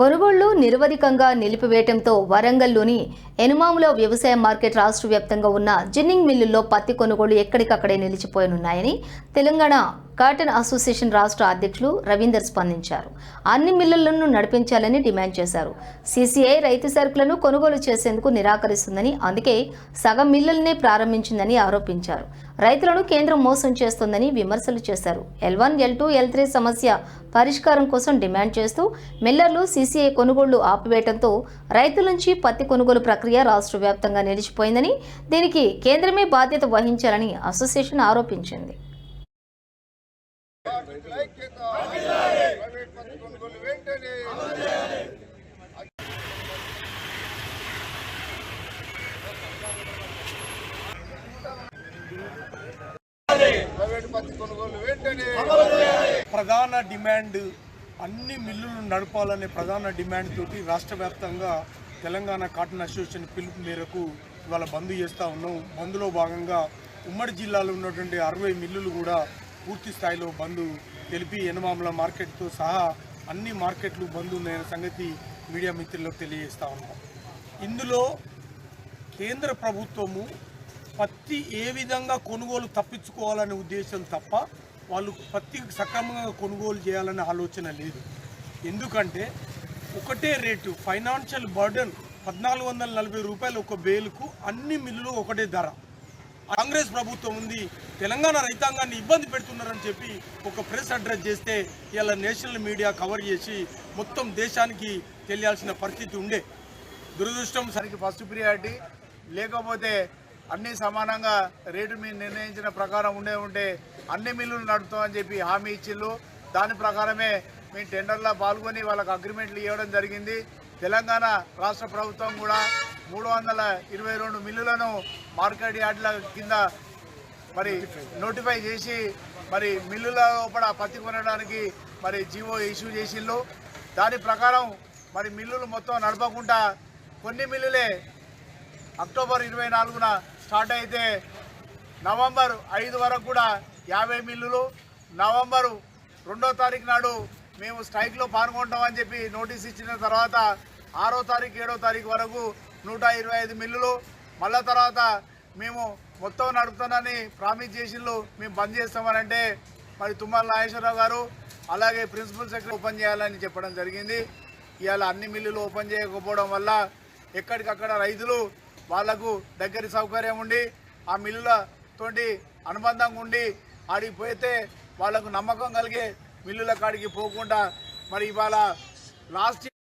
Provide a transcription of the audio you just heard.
కొనుగోళ్ళు నిరవధికంగా నిలిపివేయడంతో వరంగల్లోని ఎనుమాముల వ్యవసాయ మార్కెట్ రాష్ట్ర వ్యాప్తంగా ఉన్న జిన్నింగ్ మిల్లుల్లో పత్తి కొనుగోళ్ళు ఎక్కడికక్కడే నిలిచిపోయనున్నాయని తెలంగాణ కాటన్ అసోసియేషన్ రాష్ట్ర అధ్యక్షులు రవీందర్ స్పందించారు. అన్ని మిల్లులను నడిపించాలని డిమాండ్ చేశారు. సీసీఐ రైతు సరుకులను కొనుగోలు చేసేందుకు నిరాకరిస్తుందని అందుకే సగం మిల్లులనే ప్రారంభించిందని ఆరోపించారు. రైతులను కేంద్రం మోసం చేస్తోందని విమర్శలు చేశారు. L one L two L three సమస్య పరిష్కారం కోసం డిమాండ్ చేస్తూ మిల్లర్లు సీసీఐ కొనుగోళ్ళు ఆపివేయడంతో రైతుల నుంచి పత్తి కొనుగోలు ప్రక్రియ రాష్ట్ర వ్యాప్తంగా నిలిచిపోయిందని దీనికి కేంద్రమే బాధ్యత వహించాలని అసోసియేషన్ ఆరోపించింది. ప్రైవేట్ పత్తి కొనుగోలు వెంటనే ప్రధాన డిమాండ్ అన్ని మిల్లులు నడపాలనే ప్రధాన డిమాండ్ తోటి రాష్ట్ర వ్యాప్తంగా తెలంగాణ కాటన్ అసోసియేషన్ పిలుపు మేరకు ఇవాళ బంద్ చేస్తూ ఉన్నాం. బంద్లో భాగంగా ఉమ్మడి జిల్లాలో ఉన్నటువంటి అరవై మిల్లులు కూడా పూర్తి స్థాయిలో బంద్ తెలిపి ఎనమామల మార్కెట్తో సహా అన్ని మార్కెట్లు బంద్ ఉన్నాయన్న సంగతి మీడియా మిత్రులకు తెలియజేస్తా ఉన్నాం. ఇందులో కేంద్ర ప్రభుత్వము పత్తి ఏ విధంగా కొనుగోలు తప్పించుకోవాలనే ఉద్దేశం తప్ప వాళ్ళు పత్తి సక్రమంగా కొనుగోలు చేయాలనే ఆలోచన లేదు. ఎందుకంటే ఒకటే రేటు ఫైనాన్షియల్ బర్డన్ పద్నాలుగు వందల నలభై రూపాయలు ఒక బేలుకు అన్ని మిల్లులు ఒకటే ధర. కాంగ్రెస్ ప్రభుత్వం ఉంది తెలంగాణ రైతాంగాన్ని ఇబ్బంది పెడుతున్నారని చెప్పి ఒక ప్రెస్ అడ్రస్ చేస్తే ఇలా నేషనల్ మీడియా కవర్ చేసి మొత్తం దేశానికి తెలియాల్సిన పరిస్థితి ఉండే. దురదృష్టం సరికి ఫస్ట్ ప్రియారిటీ. లేకపోతే అన్నీ సమానంగా రేటు మీరు నిర్ణయించిన ప్రకారం ఉండే ఉంటే అన్ని మిల్లులు నడుపుతామని చెప్పి హామీ ఇచ్చిళ్ళు. దాని ప్రకారమే మేము టెండర్లో పాల్గొని వాళ్ళకి అగ్రిమెంట్లు ఇవ్వడం జరిగింది. తెలంగాణ రాష్ట్ర ప్రభుత్వం కూడా మూడు వందల ఇరవై రెండు మిల్లులను మార్కెట్ యార్డ్ల కింద మరి నోటిఫై చేసి మరి మిల్లుల లోపల పత్తి కొనడానికి మరి జీవో ఇష్యూ చేసిండ్రు దాని ప్రకారం మరి మిల్లులు మొత్తం నడపకుండా కొన్ని మిల్లులే అక్టోబర్ ఇరవై నాలుగున స్టార్ట్ అయితే నవంబర్ ఐదు వరకు కూడా యాభై మిల్లులు. నవంబరు రెండో తారీఖు నాడు మేము స్ట్రైక్లో పాల్గొంటామని చెప్పి నోటీస్ ఇచ్చిన తర్వాత ఆరో తారీఖు ఏడో తారీఖు వరకు నూట ఇరవై ఐదు మిల్లులు. మళ్ళా తర్వాత మేము మొత్తం నడుపుతానని ప్రామిస్ చేసిళ్ళు మేము బంద్ చేస్తామనంటే మరి తుమ్మల నాగేశ్వరరావు గారు అలాగే ప్రిన్సిపల్ సెక్రటరీ ఓపెన్ చేయాలని చెప్పడం జరిగింది. ఇవాళ అన్ని మిల్లులు ఓపెన్ చేయకపోవడం వల్ల ఎక్కడికక్కడ రైతులు వాళ్ళకు దగ్గర సౌకర్యం ఉండి ఆ మిల్లులతోటి అనుబంధంగా ఉండి ఆడికి పోతే వాళ్ళకు నమ్మకం కలిగే మిల్లుల కాడికి పోకుండా మరి ఇవాళ లాస్ట్